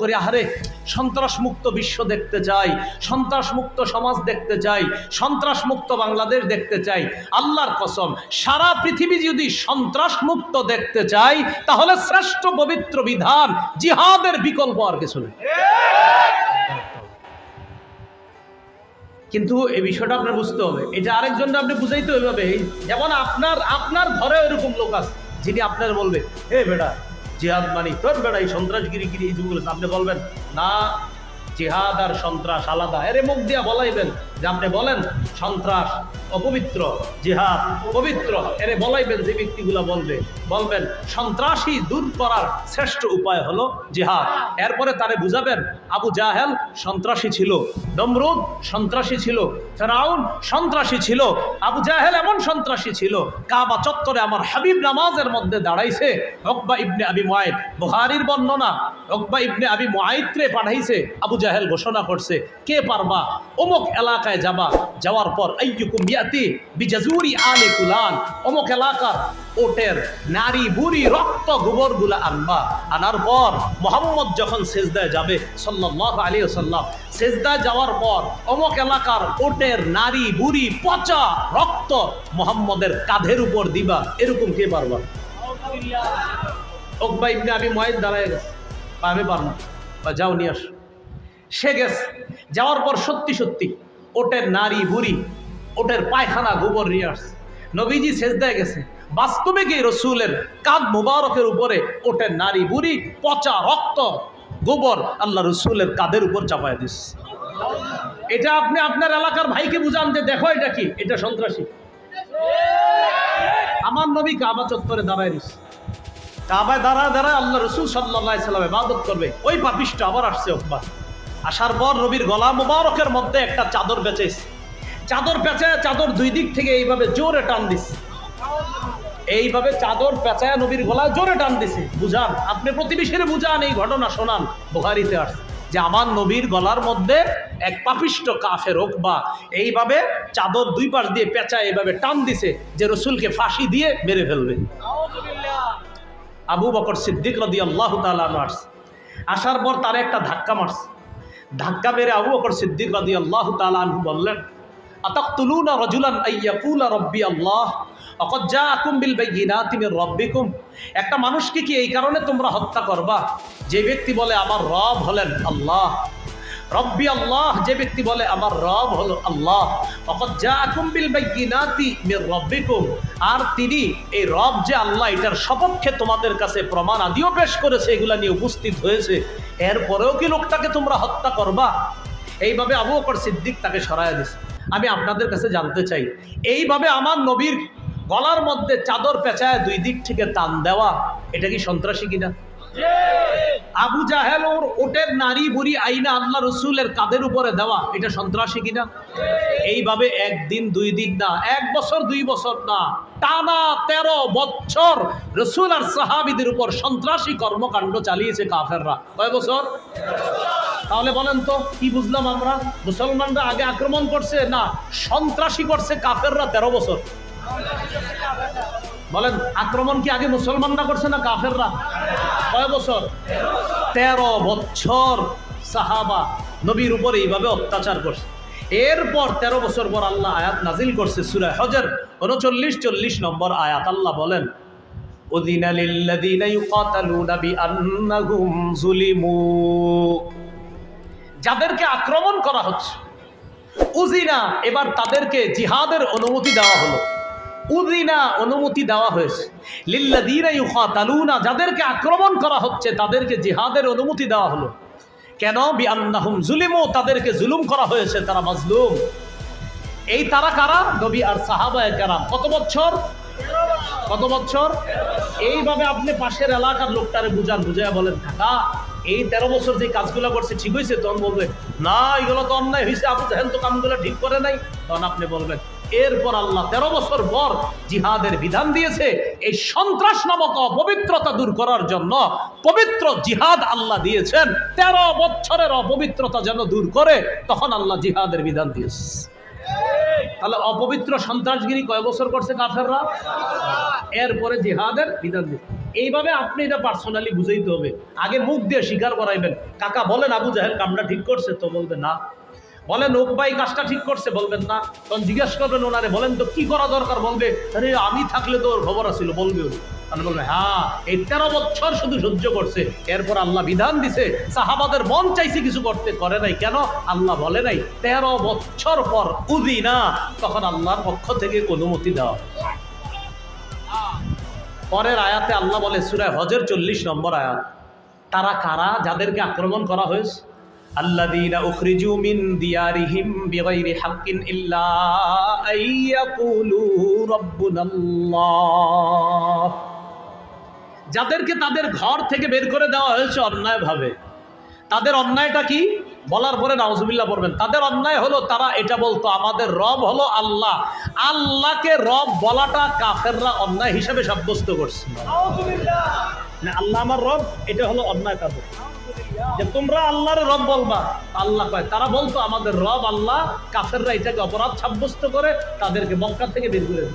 করি, আহারে সন্ত্রাস মুক্ত বিশ্ব দেখতে চাই সন্ত্রাস মুক্ত সমাজ দেখতে চাই সন্ত্রাস মুক্ত বাংলাদেশ দেখতে চাই। আল্লাহর কসম, সারা পৃথিবী যদি সন্ত্রাস মুক্ত দেখতে চাই, তাহলে শ্রেষ্ঠ পবিত্র বিধান জিহাদের বিকল্প আর কিছু নেই। কিন্তু এই বিষয়টা আপনার বুঝতে হবে। এটা আরেকজনটা আপনি বুঝাইতে হবে। যেমন আপনার আপনার ঘরে এরকম লোক আছে, যিনি আপনার বলবে হে বেটা জিহাদ মানি, তোর বেড়াই সন্ত্রাসগিরি গিরি এই যুগগুলো আপনি বলবেন, না, জিহাদ আর সন্ত্রাস আলাদা। এর মুখ দিয়া বলাইবেন যে আপনি বলেন, সন্ত্রাস অপবিত্র, জিহাদ পবিত্র। এরে বলাইবেন যে ব্যক্তিগুলো বলবে, বলবেন, সন্ত্রাসী দূর করার শ্রেষ্ঠ উপায় হলো জিহাদ। এরপরে তারে বুঝাবেন, আবু জাহেল সন্ত্রাসী ছিল, নমরুদ সন্ত্রাসী ছিল, ফেরাউন সন্ত্রাসী ছিল, আবু জাহেল এমন সন্ত্রাসী ছিল, কাবা চত্বরে আমার হাবিব নামাজের মধ্যে দাঁড়াইছে রকবা ইবনে আবি মুআইদ বুখারীর বর্ণনা রকবা ইবনে আবি মুআইদরে পাঠাইছে, আবু জাহেল ঘোষণা করছে, কে পারবা? অমুক এলাকায় যাবা, যাওয়ার পর আইয়ুকুম ইয়াতি বিজাজুরি আলে ফুলান অমুক এলাকার ওটের নারী বুড়ি রক্ত গোবরগুলা আনবা। আনার পর মোহাম্মদ যখন সেজদায় যাবে, সাল্লাল্লাহু আলাইহি সাল্লাম সেজদায় যাওয়ার পর অমুক এলাকার ওটের নারী বুড়ি পচা রক্ত মোহাম্মদের কাঁধের উপর দিবা। এরকম কে পারবা? ওকবা ইবনে আমি ময়েদ দাঁড়ায় গেছে। আমি পারব বা যাও, নিয়ে আস। সে গেছে। যাওয়ার পর সত্যি সত্যি ওটের নারী বুড়ি ওটের পায়খানা গোবর আসছে। নবীজি সেজদায় গেছে। বাস্তবে কি রসুলের কাঁধ মুবারকের উপরে ওটের নারী বুড়ি পচা রক্ত গোবর আল্লাহ রসুলের কাঁধের উপর চাপায় দিস এটা আপনি আপনার এলাকার ভাইকে বুঝান যে দেখো এটা কি? এটা সন্ত্রাসী। আমার নবী কাবা চত্বরে দাঁড়ায় দিস কাবায় দাঁড়ায় দাঁড়ায় আল্লাহ রসুল সাল্লাহ সাল্লাম ইবাদত করবে। ওই পাপিষ্ট আবার আসছে ওকবার আসার পর নবীর গলা মোবারকের মধ্যে একটা চাদর বেচেছে চাদর পেঁচায় চাদর দুই দিক থেকে এইভাবে জোরে টান দিছে। এইভাবে চাদর পেঁচায় নবীর গলায় জোরে টান দিছে। বুঝান, আপনি প্রতিবেশীর বুঝান, এই ঘটনা শোনান। বুহারিতে আসছে যে আমার নবীর গলার মধ্যে এক পাপিষ্ট কাফের হোক বা এইভাবে চাদর দুই পাশ দিয়ে পেঁচায় এইভাবে টান দিছে যে রসুলকে ফাঁসি দিয়ে মেরে ফেলবে। আবু বকর সিদ্দিক রদি আল্লাহ তালু আসছে। আসার পর তার একটা ধাক্কা মারছে। ধাক্কা মেরে আবু বকর সিদ্দিক রদি আল্লাহ তালু বললেন আতাকতুলুনা রাজুলান আইয়াকুলা রব্বি আল্লাহ, অকদ যা আকুম বিল বাইয়িনাতি মির রব্বিকুম। একটা মানুষকে কি এই কারণে তোমরা হত্যা করবা? যে ব্যক্তি বলে আমার রব হলেন আল্লাহ। রব্বি আল্লাহ, যে ব্যক্তি বলে আমার রব হলো আল্লাহ। অকদ যা আকুম বিল বাইয়িনাতি মির রব্বিকুম। আর তিনি এই রব যে আল্লাহ, এটার সপক্ষে তোমাদের কাছে প্রমাণ আদিও পেশ করেছে, এগুলা নিয়ে উপস্থিত হয়েছে। এরপরেও কি লোকটাকে তোমরা হত্যা করবা? এইভাবে আবু বকর সিদ্দিক তাকে সরাইয়া দিছে। আমি আপনাদের কাছে জানতে চাই। এইভাবে আমার নবীর গলার মধ্যে চাদর পেঁচায় দুই দিক থেকে টান দেওয়া, এটা কি সন্ত্রাসী কিনা? আবু জাহেল ওর ওটের নারী বুড়ি আইনা আল্লাহ রসুলের কাদের উপরে দেওয়া, এটা সন্ত্রাসী কিনা? এইভাবে একদিন, দুই দিন না, এক বছর, দুই বছর না, টানা তেরো বছর রসুল আর সাহাবিদের উপর সন্ত্রাসী কর্মকাণ্ড চালিয়েছে কাফেররা। কয় বছর? তাহলে বলেন তো, কি বুঝলাম আমরা? মুসলমানরা আগে আক্রমণ করছে না সন্ত্রাসী করছে কাফেররা তেরো বছর? বলেন, আক্রমণ কি আগে মুসলমানরা করছে না কাফেররা? কয় বছর? তেরো বছর সাহাবা নবীর উপর এইভাবে অত্যাচার করছে। এরপর তেরো বছর পর আল্লাহ আয়াত নাজিল করছে সুরায় হজর, উনচল্লিশ, চল্লিশ নম্বর আয়াত। আল্লাহ বলেন উদিনা লিল্লাযীনা ইউকাতালুনা বিআন্নাহুম যুলিমু। যাদেরকে আক্রমণ করা হচ্ছে। উজিনা এবার তাদেরকে জিহাদের অনুমতি দেওয়া হলো। উদিনা অনুমতি দেওয়া হয়েছে। লিল্লাদিনা ইউখা তালুনা যাদেরকে আক্রমণ করা হচ্ছে, তাদেরকে জিহাদের অনুমতি দেওয়া হলো। কেন? বিআন্নাহুম জুলিমু, তাদেরকে জুলুম করা হয়েছে, তারা মাজলুম। এই তারা কারা? নবী আর সাহাবায়ে কারাম। কত বছর? কত বছর? এইভাবে আপনি পাশের এলাকার লোকটারে বুঝান, বুঝাইয়া বলেন কাকা এই তেরো বছর যে কাজগুলো করছে, ঠিক হয়েছে? তখন বলবে, না, এগুলো তো অন্যায় হয়েছে। আবু জাহেল তো কামগুলো ঠিক করে নাই। তখন আপনি বলবেন, এরপর আল্লাহ তেরো বছর পর জিহাদের বিধান দিয়েছে, এই সন্ত্রাস নামক অপবিত্রতা দূর করার জন্য পবিত্র জিহাদ আল্লাহ দিয়েছেন। তেরো বছরের অপবিত্রতা যেন দূর করে, তখন আল্লাহ জিহাদের বিধান দিয়েছে। তাহলে অপবিত্র সন্ত্রাসগিরি কয় বছর করছে কাফেররা? এরপরে জিহাদের বিধান দিয়েছে। এইভাবে আপনি এটা পার্সোনালি বুঝাইতে হবে। আগে মুখ দিয়ে স্বীকার করাইবেন। কাকা বলেন, আবু জাহেল কামটা ঠিক করছে? তো বলবে, না। বলেন, ওক ভাই কাজটা ঠিক করছে? বলবেন, না। তখন জিজ্ঞেস করবেন ওনারে, বলেন তো, কি করা দরকার? বলবে, আরে, আমি থাকলে তো ওর খবর আছিল। বলবে তাহলে বলবে হ্যাঁ এই তেরো বছর শুধু সহ্য করছে। এরপর আল্লাহ বিধান দিছে, সাহাবাদের মন চাইছে কিছু করতে, করে নাই। কেন? আল্লাহ বলে নাই, তেরো বছর পর উদি না তখন আল্লাহর পক্ষ থেকে অনুমতি দেওয়া পরের আয়াতে আল্লাহ বলে সুরায় হজের চল্লিশ নম্বর আয়াত তারা কারা যাদেরকে আক্রমণ করা হয়েছে الذين أخرجوا من ديارهم بغير حق إلا أن يقولوا ربنا الله যাদেরকে তাদের ঘর থেকে বের করে দেওয়া হয়েছে অন্যায়ভাবে তাদের অন্যায়টা কি বলার পরে নাউজুবিল্লাহ পড়বেন তাদের অন্যায় হলো তারা এটা বলতো আমাদের রব হলো আল্লাহ। আল্লাহকে রব বলাটা কাফেররা অন্যায় হিসেবে সাব্যস্ত করছে। আল্লাহ আমার রব এটা হলো অন্যায় তাদের যে তোমরা আল্লাহর রব বলবা আল্লাহ কয় তারা বলতো আমাদের রব আল্লাহ কাফেররা এটাকে অপরাধ সাব্যস্ত করে তাদেরকে মক্কা থেকে বের করে দেয়।